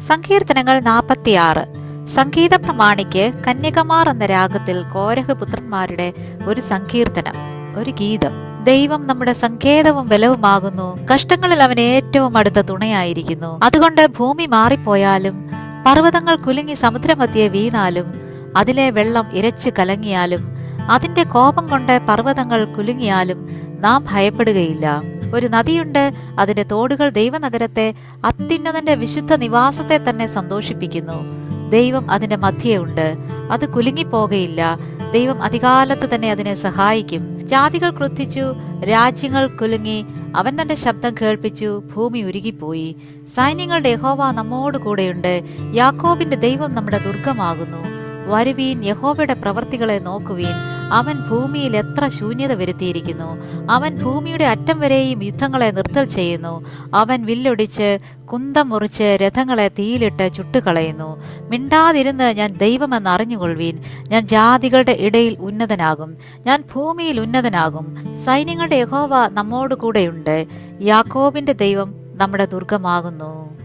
സങ്കീർത്തനങ്ങൾ നാൽപ്പത്തിയാറ് സംഗീത പ്രമാണിക്ക് കന്യകമാർ എന്ന രാഗത്തിൽ കോരഹ പുത്രന്മാരുടെ ഒരു സങ്കീർത്തനം ഒരു ഗീതം. ദൈവം നമ്മുടെ സങ്കേതവും ബലവുമാകുന്നു. കഷ്ടങ്ങളിൽ അവൻ ഏറ്റവും അടുത്ത തുണയായിരിക്കുന്നു. അതുകൊണ്ട് ഭൂമി മാറിപ്പോയാലും പർവതങ്ങൾ കുലുങ്ങി സമുദ്രമധ്യെ വീണാലും അതിലെ വെള്ളം ഇരച്ചു കലങ്ങിയാലും അതിന്റെ കോപം കൊണ്ട് പർവതങ്ങൾ കുലുങ്ങിയാലും നാം ഭയപ്പെടുകയില്ല. ഒരു നദിയുണ്ട്. അതിന്റെ തോടുകൾ ദൈവനഗരത്തെ അത്യുന്നതന്റെ വിശുദ്ധ നിവാസത്തെ തന്നെ സന്തോഷിപ്പിക്കുന്നു. ദൈവം അതിന്റെ മധ്യേ ഉണ്ട്. അത് കുലുങ്ങിപ്പോകയില്ല. ദൈവം അധികാലത്ത് തന്നെ അതിനെ സഹായിക്കും. ജാതികൾ ക്രുദ്ധിച്ചു രാജ്യങ്ങൾ കുലുങ്ങി അവൻ തന്റെ ശബ്ദം കേൾപ്പിച്ചു ഭൂമി ഉരുകിപ്പോയി. സൈന്യങ്ങളുടെ യഹോവ നമ്മോട് കൂടെയുണ്ട്. യാക്കോബിന്റെ ദൈവം നമ്മുടെ ദുർഗമാകുന്നു. വരുവീൻ യഹോവയുടെ പ്രവർത്തികളെ നോക്കുവീൻ. അവൻ ഭൂമിയിൽ എത്ര ശൂന്യത വരുത്തിയിരിക്കുന്നു. അവൻ ഭൂമിയുടെ അറ്റം വരെയും യുദ്ധങ്ങളെ നിർത്തൽ ചെയ്യുന്നു. അവൻ വില്ലൊടിച്ച് കുന്തം മുറിച്ച് രഥങ്ങളെ തീയിലിട്ട് ചുട്ടുകളയുന്നു. മിണ്ടാതിരുന്ന് ഞാൻ ദൈവമെന്ന് അറിഞ്ഞുകൊള്ളുവീൻ. ഞാൻ ജാതികളുടെ ഇടയിൽ ഉന്നതനാകും. ഞാൻ ഭൂമിയിൽ ഉന്നതനാകും. സൈന്യങ്ങളുടെ യഹോവ നമ്മോട് കൂടെയുണ്ട് യാക്കോബിന്റെ ദൈവം നമ്മുടെ ദുർഗമാകുന്നു.